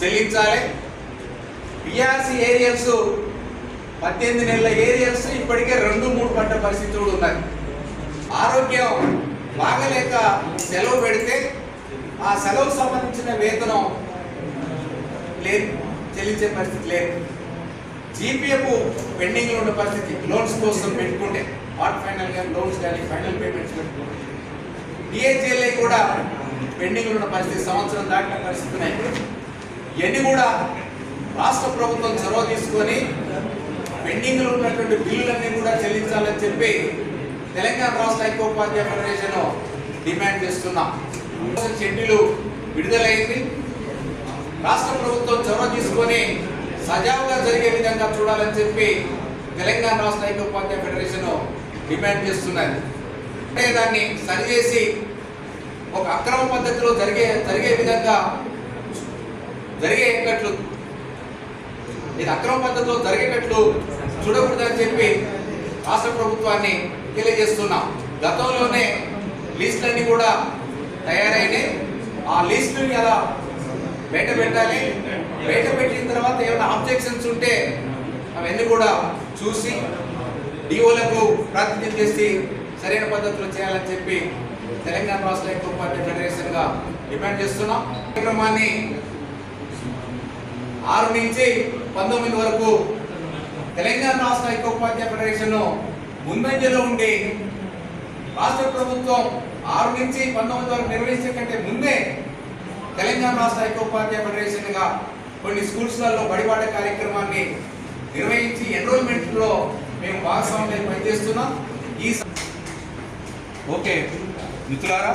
చెల్లించాలి. PRC aerials పద్దెనిమిది నెలల ఏరియల్స్ ఇప్పటికే రెండు మూడు పంట పరిస్థితులు కూడా ఉన్నాయి. ఆరోగ్యం బాగలేక సెలవు పెడితే ఆ సెలవుకు సంబంధించిన వేతనం లేదు చెల్లించే పరిస్థితి లేదు. జీపీఎఫ్ పెండింగ్లో ఉన్న పరిస్థితి లోన్స్ కోసం పెట్టుకుంటే పార్ట్ ఫైనల్ కానీ లోన్స్ కానీ ఫైనల్ పేమెంట్స్ పెట్టుకుంటే. డిహెచ్ఎల్ఐ కూడా పెండింగ్లో ఉన్న పరిస్థితి సంవత్సరం దాటిన పరిస్థితి ఉన్నాయి. ఇవన్నీ కూడా రాష్ట్ర ప్రభుత్వం చొరవ తీసుకొని పెండింగ్లో ఉన్నటువంటి బిల్లులన్నీ కూడా చెల్లించాలని చెప్పి తెలంగాణ రాష్ట్ర ఐక్యోపాధ్యాయ ఫెడరేషన్ డిమాండ్ చేస్తున్నాం. షెడ్యూలు విడుదలైంది. రాష్ట్ర ప్రభుత్వం చొరవ తీసుకొని సజావుగా జరిగే విధంగా చూడాలని చెప్పి తెలంగాణ రాష్ట్ర ఐక్యోపాధ్యాయ ఫెడరేషన్ డిమాండ్ చేస్తున్నది. అంటే దాన్ని సరిచేసి ఒక అక్రమ పద్ధతిలో జరిగే జరిగే విధంగా జరిగేటట్లు. ఇది అక్రమ పద్ధతిలో జరిగేటట్లు చూడకూడదని చెప్పి రాష్ట్ర ప్రభుత్వాన్ని తెలియజేస్తున్నాం. గతంలోనే లీస్టులన్నీ కూడా తయారైనాయి. ఆ లీస్టుని ఎలా బయట పెట్టాలి? బయట పెట్టిన తర్వాత ఏమైనా ఆబ్జెక్షన్స్ ఉంటే అవన్నీ కూడా చూసి డిఓలకు ప్రాతినిధ్యం చేసి సరైన పద్ధతిలో చేయాలని చెప్పి తెలంగాణ రాష్ట్ర ఐక్యోపాధ్యాయ ఫెడరేషన్గా డిమాండ్ చేస్తున్నాం. కార్యక్రమాన్ని ఆరు నుంచి పంతొమ్మిది వరకు తెలంగాణ రాష్ట్ర ఐక్యోపాధ్యాయ ఫెడరేషన్ ముందంజలో ఉండి రాష్ట్ర ప్రభుత్వం ఆరు నుంచి పంతొమ్మిది వరకు నిర్వహించే కంటే ముందే తెలంగాణ రాష్ట్ర ఐక్యోపాధ్యాయ ఫెడరేషన్గా కొన్ని స్కూల్స్లలో బడిపాట కార్యక్రమాన్ని నిర్వహించి ఎన్రోల్మెంట్లో మేము భాగస్వామ్యం పనిచేస్తున్నాం. ఈ ఓకే. మిత్రులారా